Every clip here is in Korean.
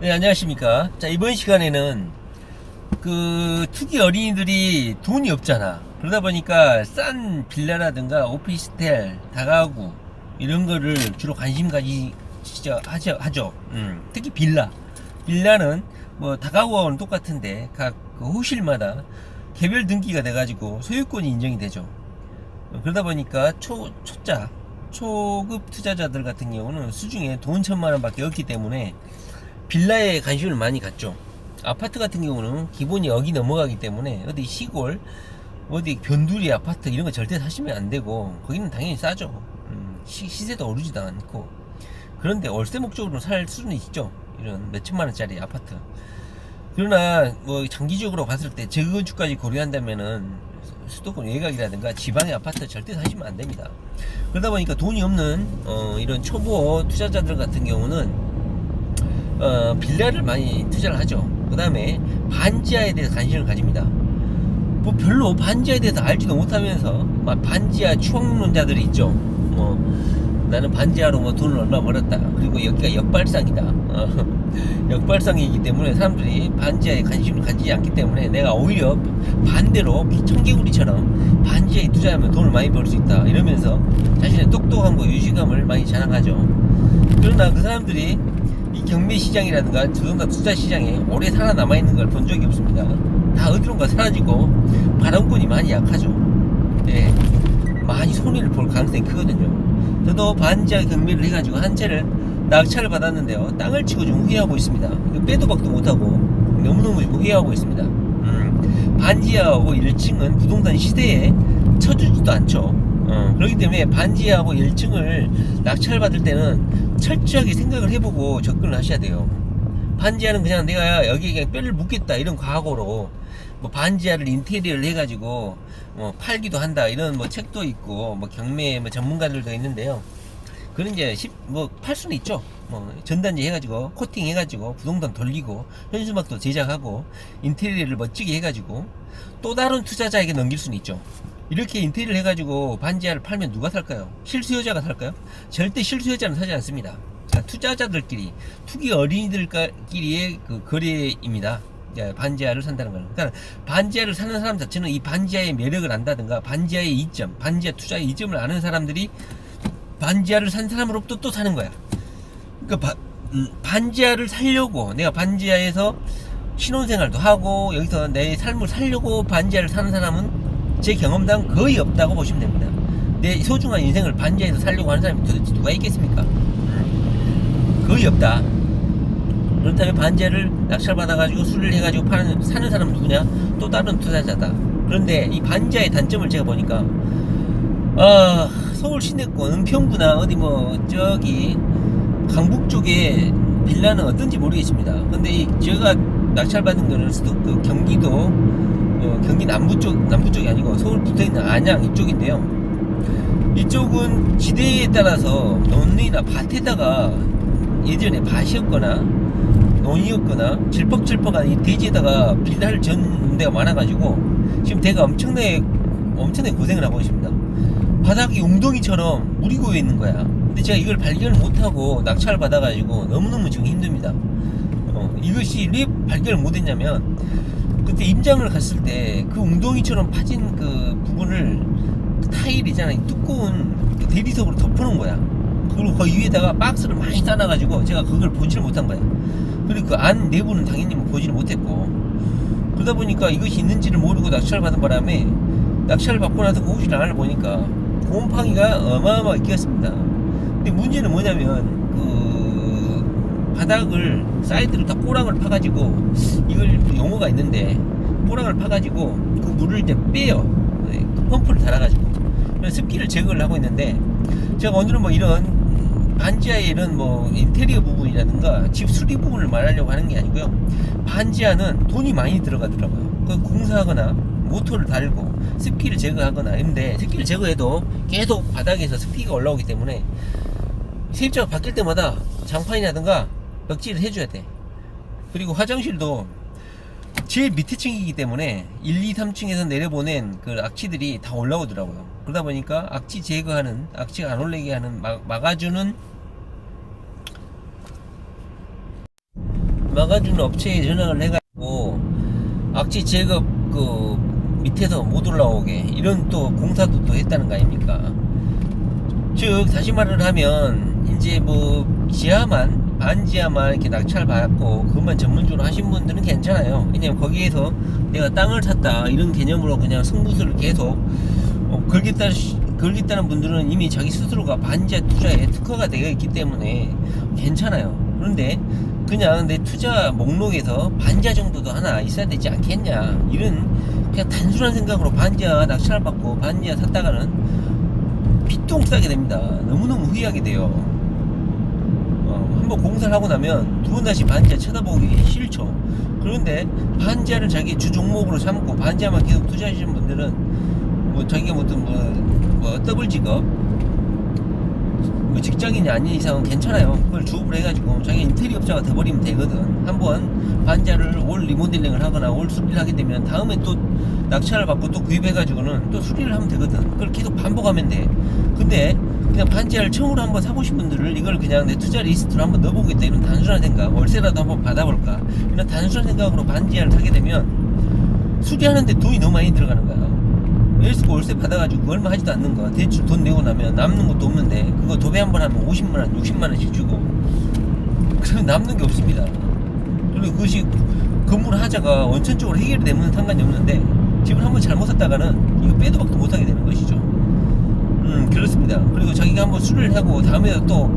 네, 안녕하십니까. 자, 이번 시간에는 그 투기 어린이들이 돈이 없잖아. 그러다 보니까 싼 빌라라든가 오피스텔, 다가구 이런 거를 주로 관심 가지시죠 하죠. 하죠. 음, 특히 빌라. 빌라는 뭐 다가구하고는 똑같은데 각 그 호실마다 개별 등기가 돼가지고 소유권이 인정이 되죠. 어, 그러다 보니까 초, 초짜, 초급 투자자들 같은 경우는 수중에 돈 천만 원밖에 없기 때문에 빌라에 관심을 많이 갖죠. 아파트 같은 경우는 기본이 여기 넘어가기 때문에 어디 시골, 어디 변두리 아파트 이런 거 절대 사시면 안 되고 거기는 당연히 싸죠. 음, 시, 시세도 오르지도 않고 그런데 월세 목적으로 살 수는 있죠. 이런 몇 천만 원짜리 아파트. 그러나 뭐 장기적으로 봤을 때 재건축까지 고려한다면은 수도권 외곽이라든가 지방의 아파트 절대 사시면 안 됩니다. 그러다 보니까 돈이 없는 어, 이런 초보 투자자들 같은 경우는 어, 빌라를 많이 투자를 하죠. 그 다음에 반지하에 대해서 관심을 가집니다. 뭐 별로 반지하에 대해서 알지도 못하면서 막 반지하 추억론자들이 있죠. 뭐 나는 반지하로 뭐 돈을 얼마 벌었다. 그리고 여기가 역발상이다. 어, 역발상이기 때문에 사람들이 반지하에 관심을 가지지 않기 때문에 내가 오히려 반대로 청개구리처럼 반지하에 투자하면 돈을 많이 벌 수 있다. 이러면서 자신의 똑똑함과 유시감을 많이 자랑하죠. 그러나 그 사람들이 이 경매 시장이라든가 부동산 투자 시장에 오래 살아남아 있는 걸 본 적이 없습니다. 다 어디론가 사라지고 발언권이 많이 약하죠. 네, 많이 손해를 볼 가능성이 크거든요. 저도 반지하 경매를 해가지고 한 채를 낙찰을 받았는데요. 땅을 치고 좀 후회하고 있습니다. 빼도 박도 못하고 너무너무 후회하고 있습니다. 음, 반지하하고 1층은 부동산 시대에 쳐주지도 않죠. 어, 그렇기 때문에 반지하고 1층을 낙찰받을 때는 철저하게 생각을 해보고 접근을 하셔야 돼요. 반지하는 그냥 내가 여기에 그냥 뼈를 묻겠다 이런 각오로 뭐 반지하를 인테리어를 해가지고 뭐 팔기도 한다 이런 뭐 책도 있고 뭐 경매 뭐 전문가들도 있는데요. 그런 이제 뭐팔 수는 있죠. 뭐 전단지 해가지고 코팅 해가지고 부동산 돌리고 현수막도 제작하고 인테리어를 멋지게 해가지고 또 다른 투자자에게 넘길 수는 있죠. 이렇게 인테리어를 해가지고 반지하를 팔면 누가 살까요? 실수요자가 살까요? 절대 실수요자는 사지 않습니다. 자, 투자자들끼리 투기 어린이들끼리의 그 거래입니다. 예, 반지하를 산다는 거는. 그러니까 반지하를 사는 사람 자체는 이 반지하의 매력을 안다든가 반지하의 이점, 반지하 투자의 이점을 아는 사람들이 반지하를 산 사람으로부터 또 사는 거야. 그러니까 바- 음, 반지하를 살려고 내가 반지하에서 신혼생활도 하고 여기서 내 삶을 살려고 반지하를 사는 사람은 제 경험상 거의 없다고 보시면 됩니다. 내 소중한 인생을 반지하에서 살려고 하는 사람이 도대체 누가 있겠습니까? 음, 거의 없다. 그렇다면 반지하를 낙찰받아가지고 수리를 해가지고 파는, 사는 사람은 누구냐? 또 다른 투자자다. 그런데 이 반지하의 단점을 제가 보니까, 아, 서울 시내권, 은평구나, 어디 뭐, 저기, 강북 쪽에 빌라는 어떤지 모르겠습니다. 근데 이, 제가 낙찰받은 거는 수도, 그 경기도, 어, 경기 남부 쪽, 남부 쪽이 아니고 서울 붙어 있는 안양 이쪽인데요. 이쪽은 지대에 따라서 논이나 밭에다가 예전에 밭이었거나 논이었거나 질퍽질퍽한 이 대지에다가 빌라를 전 데가 많아가지고 지금 대가 엄청나게 엄청나게 고생을 하고 있습니다. 바닥이 웅덩이처럼 물이 고여 있는 거야. 근데 제가 이걸 발견을 못하고 낙찰을 받아가지고 너무너무 지금 힘듭니다. 어, 이것이 왜 발견을 못했냐면 그때 임장을 갔을 때 그 웅덩이처럼 파진 그 부분을 그 타일 이잖아요. 두꺼운 그 대리석으로 덮어놓은 거야. 그리고 그 위에다가 박스를 많이 싸놔가지고 제가 그걸 보지를 못한 거야. 그리고 그 안 내부는 당연히 뭐 보지를 못했고 그러다 보니까 이것이 있는지를 모르고 낙찰을 받은 바람에 낙찰을 받고 나서 그 호실 안을 보니까 곰팡이가 어마어마하게 끼었습니다. 근데 문제는 뭐냐면 그 바닥을 사이드로 다 꼬랑을 파가지고 이걸 용어가 있는데 꼬랑을 파가지고 그 물을 이제 빼요. 네, 그 펌프를 달아가지고 습기를 제거를 하고 있는데 제가 오늘은 뭐 이런 반지하의 이런 뭐 인테리어 부분이라든가 집 수리 부분을 말하려고 하는 게 아니고요. 반지하는 돈이 많이 들어가더라고요. 그 공사하거나 모터를 달고 습기를 제거하거나 이런데 습기를 제거해도 계속 바닥에서 습기가 올라오기 때문에 세입자가 바뀔 때마다 장판이라든가 벽지를 해줘야 돼. 그리고 화장실도 제일 밑에 층이기 때문에 1, 2, 3층에서 내려보낸 그 악취들이 다 올라오더라고요. 그러다 보니까 악취 제거하는, 악취가 안 올라게 하는, 막, 막아주는 막아주는 업체에 전화를 해가지고 악취 제거 그 밑에서 못 올라오게 이런 또 공사도 또 했다는 거 아닙니까? 즉 다시 말을 하면 이제 뭐 지하만 반지하만 이렇게 낙찰 받고 그것만 전문적으로 하신 분들은 괜찮아요. 왜냐면 거기에서 내가 땅을 샀다 이런 개념으로 그냥 승부수를 계속 어, 걸겠다 걸겠다는 분들은 이미 자기 스스로가 반지하 투자에 특화가 되어 있기 때문에 괜찮아요. 그런데 그냥 내 투자 목록에서 반지하 정도도 하나 있어야 되지 않겠냐 이런 그냥 단순한 생각으로 반지하 낙찰 받고 반지하 샀다가는 빚똥 싸게 됩니다. 너무너무 후회하게 돼요. 어, 한번 공사를 하고 나면 두 번 다시 반지하 쳐다보기 싫죠. 그런데 반지하를 자기 주 종목으로 삼고 반지하만 계속 투자하시는 분들은 뭐 자기가 무슨 뭐, 뭐 더블 직업 뭐 직장인이 아닌 이상은 괜찮아요. 그걸 주업을 해가지고 자기 인테리어 업자가 돼버리면 되거든. 한번 반지하를 올 리모델링을 하거나 올 수리를 하게 되면 다음에 또 낙찰을 받고 또 구입해가지고는 또 수리를 하면 되거든. 그걸 계속 반복하면 돼. 근데 그냥 반지하를 처음으로 한번 사보신 분들을 이걸 그냥 내 투자 리스트로 한번 넣어보겠다 이런 단순한 생각 월세라도 한번 받아볼까 이런 단순한 생각으로 반지하를 사게 되면 수리하는데 돈이 너무 많이 들어가는 거야 월세 월세 받아가지고 그 얼마 하지도 않는 거. 대출 돈 내고 나면 남는 것도 없는데 그거 도배 한 번 하면 50만원 60만원씩 주고. 그러면 남는 게 없습니다. 그리고 그것이 건물 하자가 원천적으로 해결이 되면 상관이 없는데 집을 한번 잘못 샀다가는 이거 빼도 박도 못하게 되는 것이죠. 음 그렇습니다. 그리고 자기가 한번 수리를 하고 다음에 또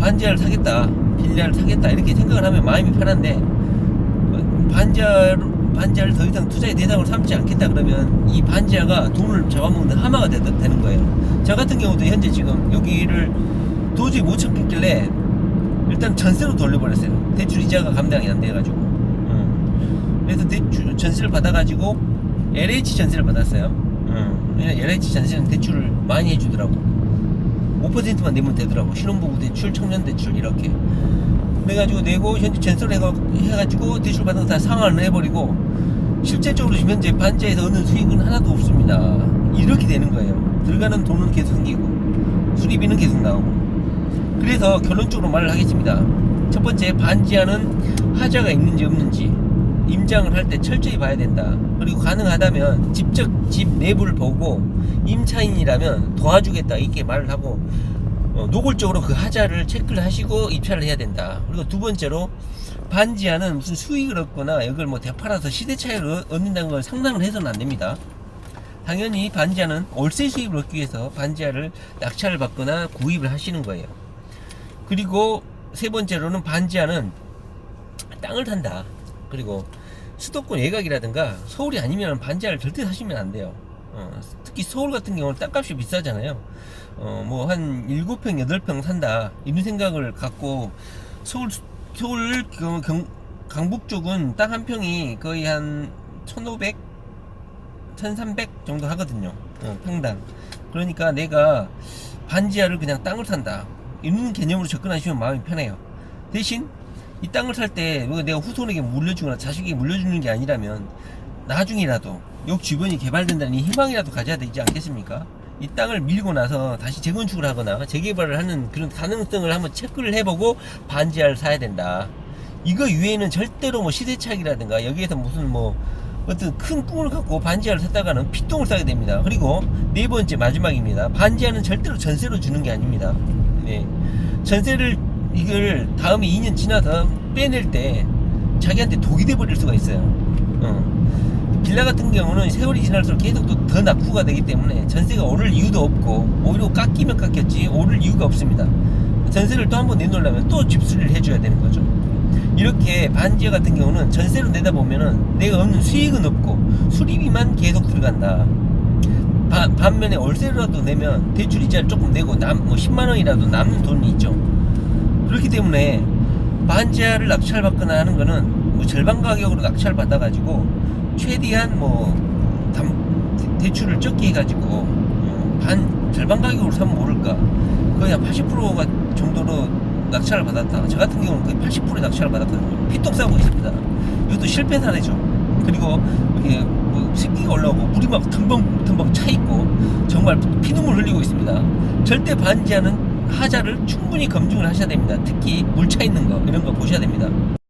반지하를 사겠다 빌라를 사겠다 이렇게 생각을 하면 마음이 편한데 어, 반지하로 반지하를 더 이상 투자의 대상으로 삼지 않겠다 그러면 이 반지하가 돈을 잡아먹는 하마가 되, 는 거예요. 저 같은 경우도 현재 지금 여기를 도저히 못 참겠길래 일단 전세로 돌려버렸어요. 대출 이자가 감당이 안 돼가지고. 음. 그래서 대출 전세를 받아가지고 LH 전세를 받았어요. 음. LH 전세는 대출을 많이 해주더라고. 5%만 내면 되더라고. 신혼부부 대출 청년 대출 이렇게 그래가지고 내고 현재 해가, 해가지고 대출 받은 거다 상환을 해버리고 실제적으로 지금 현재 반지에서 얻는 수익은 하나도 없습니다. 이렇게 되는 거예요. 들어가는 돈은 계속 생기고 수리비는 계속 나오고. 그래서 결론적으로 말을 하겠습니다. 첫 번째 반지하는 하자가 있는지 없는지 임장을 할 때 철저히 봐야 된다. 그리고 가능하다면 직접 집 내부를 보고 임차인이라면 도와주겠다. 이렇게 말을 하고 어, 노골적으로 그 하자를 체크를 하시고 입찰을 해야 된다. 그리고 두 번째로 반지하는 무슨 수익을 얻거나 이걸 뭐 되팔아서 시대 차이를 얻- 얻는다는 걸 상상을 해서는 안 됩니다. 당연히 반지하는 월세 수익을 얻기 위해서 반지하를 낙찰을 받거나 구입을 하시는 거예요. 그리고 세 번째로는 반지하는 땅을 탄다. 그리고 수도권 외곽이라든가 서울이 아니면 반지하를 절대 사시면 안 돼요. 어, 특히 서울 같은 경우는 땅값이 비싸잖아요. 어, 뭐 한 7평, 8평 산다. 이런 생각을 갖고 서울, 서울 경, 경- 강북 쪽은 땅 한 평이 거의 한 1,500, 1,300 정도 하거든요. 어, 평당. 그러니까 내가 반지하를 그냥 땅을 산다. 이런 개념으로 접근하시면 마음이 편해요. 대신 이 땅을 살 때 내가 후손에게 물려주거나 자식에게 물려주는 게 아니라면 나중이라도 역 주변이 개발된다는 이 희망이라도 가져야 되지 않겠습니까? 이 땅을 밀고 나서 다시 재건축을 하거나 재개발을 하는 그런 가능성을 한번 체크를 해보고 반지하를 사야 된다. 이거 이외에는 절대로 뭐 시대착이라든가 여기에서 무슨 뭐 어떤 큰 꿈을 갖고 반지하를 샀다가는 피똥을 싸게 됩니다. 그리고 네 번째 마지막입니다. 반지하는 절대로 전세로 주는 게 아닙니다. 네. 전세를 이걸 다음에 2년 지나서 빼낼 때 자기한테 독이 돼 버릴 수가 있어요. 어. 빌라 같은 경우는 세월이 지날수록 계속 또 더 낙후가 되기 때문에 전세가 오를 이유도 없고 오히려 깎이면 깎였지 오를 이유가 없습니다. 전세를 또 한 번 내놓으려면 또 집수리를 해줘야 되는 거죠. 이렇게 반지하 같은 경우는 전세로 내다 보면은 내가 얻는 수익은 없고 수리비만 계속 들어간다. 반, 반면에 월세라도 내면 대출 이자를 조금 내고 남, 뭐 10만 원이라도 남는 돈이 있죠. 그렇기 때문에 반지하를 낙찰받거나 하는 거는 뭐 절반 가격으로 낙찰 받아가지고 최대한 뭐 담, 대- 대출을 적게 해가지고 어, 반 절반 가격으로 사면 모를까 거의 한 80%가 정도로 낙찰을 받았다. 저 같은 경우는 거의 80%의 낙찰을 받았거든요. 피똥 싸고 있습니다. 이것도 실패 사례죠. 그리고 이게 뭐 습기가 올라오고 물이 막 텀벙텀벙 차 있고 정말 피눈물 흘리고 있습니다. 절대 반지하는 하자를 충분히 검증을 하셔야 됩니다. 특히 물 차 있는 거 이런 거 보셔야 됩니다.